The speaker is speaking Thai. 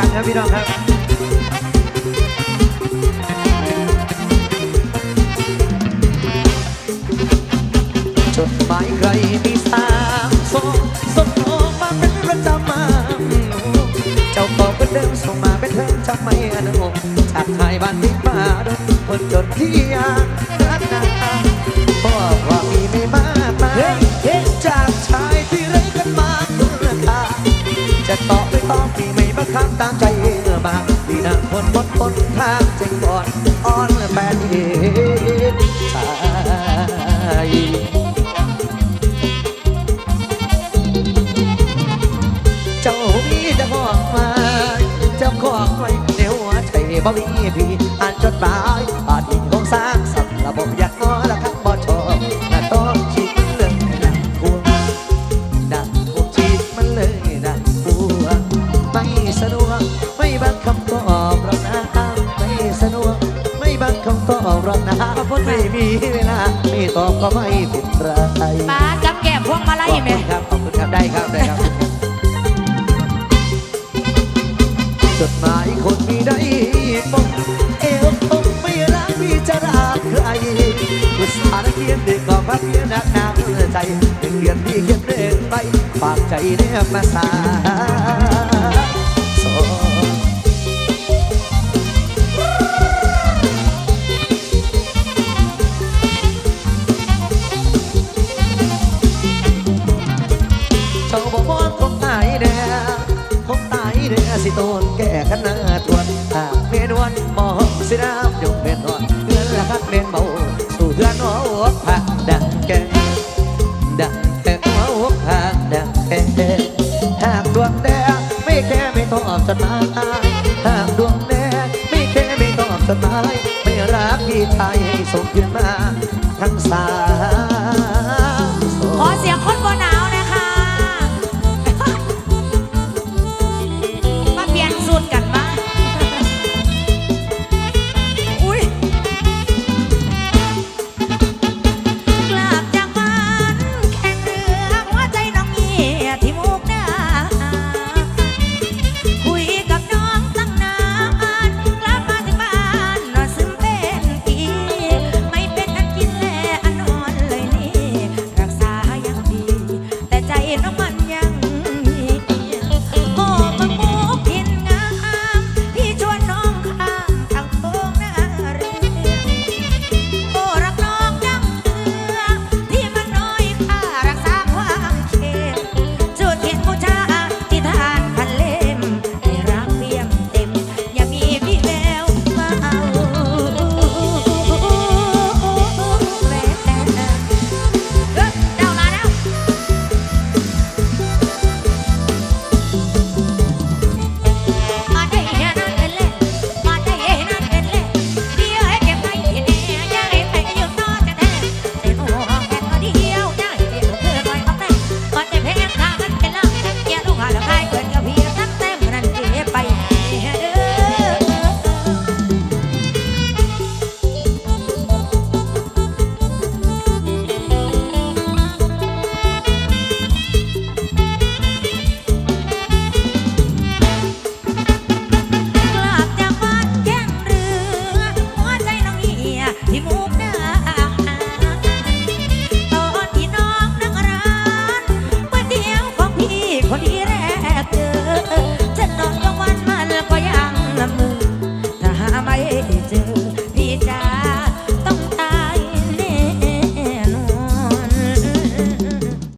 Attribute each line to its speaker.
Speaker 1: กันครับพี่น้องครับจดหมายใครมีสามสองส่งออกมาเป็นประจำมาเจ้าของเป็นเดิมส่งมาเป็นเทิงจำไม่อนุจากชายบ้านที่มาดงคนจนที่ยากรักนาบอกว่ามีไม่มากมายจากชายที่ไร้กันมาเมื่อคาจะตอบไม่ตอบมี ไม่บังตามใจเมางดีนั่งคนบนบนทางเจึงก่อนอ่อนแปดเองชายเจ้ามีจะขอกมาเจ้าขอไว้ในหัวใจบ่มีพี่อ่านจดหมาย ก็ไม่เป็นไร
Speaker 2: ป้ากับแก้มพวงมาลัย
Speaker 1: ขอบ
Speaker 2: แม่
Speaker 1: คุณครับ ขอบคุณครับ ได้ครับ ได้ครับ จดหมายคนมีได้ปกเอวอกไม่รักพี่จะรักใครอุตส่าห์เขียนด้วยก็มาเพียนหนักหนาใจเขียนพี่เขียนเดินไปฝากใจเนี่ยมาสา สิน้ำยกเล่นนอนเพื่อนละคักเล่นเบาสู่เพื่อนหัวผักดังแกดังแกหัวผักดังแกหากดวงแดงไม่แค่ไม่ต้อบจดหมายหากดวงแดงไม่แค่ไม่ต้อบจดหมายไม่รักพี่ไทยส่งขึ้นมาทั้งสา
Speaker 2: ย